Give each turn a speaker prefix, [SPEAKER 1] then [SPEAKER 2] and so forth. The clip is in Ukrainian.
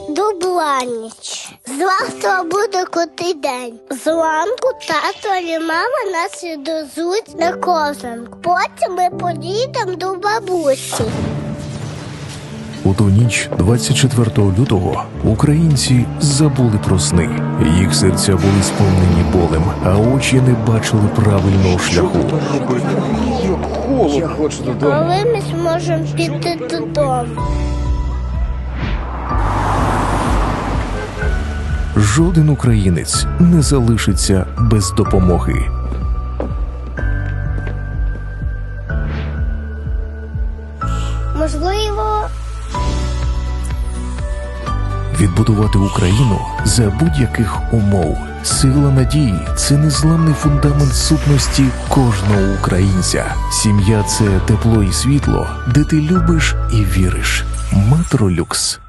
[SPEAKER 1] Дубланіч. Завтра буде крутий день. Зранку тато і мама нас відвезуть на козанку. Потім ми поїдемо до бабусі.
[SPEAKER 2] У ту ніч, 24 лютого, українці забули про сни. Їх серця були сповнені болем, а очі не бачили правильного шляху.
[SPEAKER 3] Я хочу додому.
[SPEAKER 1] Коли ми зможемо піти додому.
[SPEAKER 2] Жоден українець не залишиться без допомоги.
[SPEAKER 1] Можливо,
[SPEAKER 2] Відбудувати Україну за будь-яких умов. Сила надії це незламний фундамент сутності кожного українця. Сім'я це тепло і світло, де ти любиш і віриш. Матролюкс.